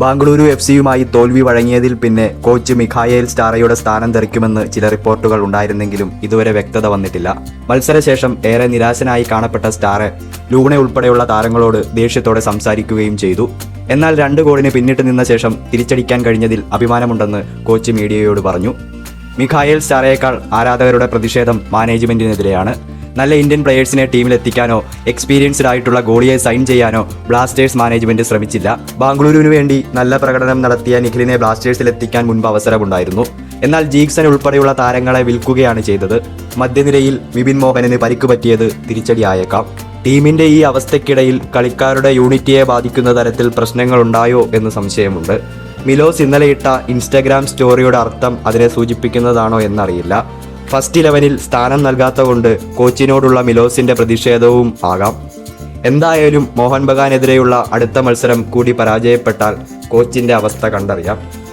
Bengaluru F സിയുമായി തോൽവി വഴങ്ങിയതിൽ പിന്നെ coach Mikhail സ്റ്റാറയുടെ സ്ഥാനം തെറിക്കുമെന്ന് ചില റിപ്പോർട്ടുകൾ ഉണ്ടായിരുന്നെങ്കിലും ഇതുവരെ വ്യക്തത വന്നിട്ടില്ല. മത്സരശേഷം ഏറെ നിരാശനായി കാണപ്പെട്ട സ്റ്റാറെ ലൂണെ ഉൾപ്പെടെയുള്ള താരങ്ങളോട് ദേഷ്യത്തോടെ സംസാരിക്കുകയും ചെയ്തു. എന്നാൽ രണ്ട് ഗോളിന് പിന്നിട്ട് നിന്ന ശേഷം തിരിച്ചടിക്കാൻ കഴിഞ്ഞതിൽ അഭിമാനമുണ്ടെന്ന് കോച്ച് മീഡിയയോട് പറഞ്ഞു. മിഖായേൽ സ്റ്റാറയേക്കാൾ ആരാധകരുടെ പ്രതിഷേധം മാനേജ്മെന്റിനെതിരെയാണ്. നല്ല ഇന്ത്യൻ പ്ലെയേഴ്സിനെ ടീമിൽ എത്തിക്കാനോ എക്സ്പീരിയൻസ്ഡ് ആയിട്ടുള്ള ഗോളിയെ സൈൻ ചെയ്യാനോ ബ്ലാസ്റ്റേഴ്സ് മാനേജ്മെന്റ് ശ്രമിച്ചില്ല. ബാംഗ്ലൂരുവിന് വേണ്ടി നല്ല പ്രകടനം നടത്തിയ നിഖിലിനെ ബ്ലാസ്റ്റേഴ്സിൽ എത്തിക്കാൻ മുൻപ് അവസരമുണ്ടായിരുന്നു. എന്നാൽ ജീക്സൺ ഉൾപ്പെടെയുള്ള താരങ്ങളെ വിൽക്കുകയാണ് ചെയ്തത്. മധ്യനിരയിൽ വിപിൻ മോഹനന് പരിക്ക് പറ്റിയത് തിരിച്ചടിയായേക്കാം. ടീമിന്റെ ഈ അവസ്ഥയ്ക്കിടയിൽ കളിക്കാരുടെ യൂണിറ്റിയെ ബാധിക്കുന്ന തരത്തിൽ പ്രശ്നങ്ങളുണ്ടായോ എന്ന് സംശയമുണ്ട്. മിലോസ് ഇന്നലെ ഇട്ട ഇൻസ്റ്റഗ്രാം സ്റ്റോറിയുടെ അർത്ഥം അതിനെ സൂചിപ്പിക്കുന്നതാണോ എന്നറിയില്ല. ഫസ്റ്റ് ഇലവനിൽ സ്ഥാനം നൽകാത്തതുകൊണ്ട് കോച്ചിനോടുള്ള മിലോസിന്റെ പ്രതിഷേധവും ആകാം. എന്തായാലും മോഹൻ ബഗാനെതിരെയുള്ള അടുത്ത മത്സരം കൂടി പരാജയപ്പെട്ടാൽ കോച്ചിന്റെ അവസ്ഥ കണ്ടറിയാം.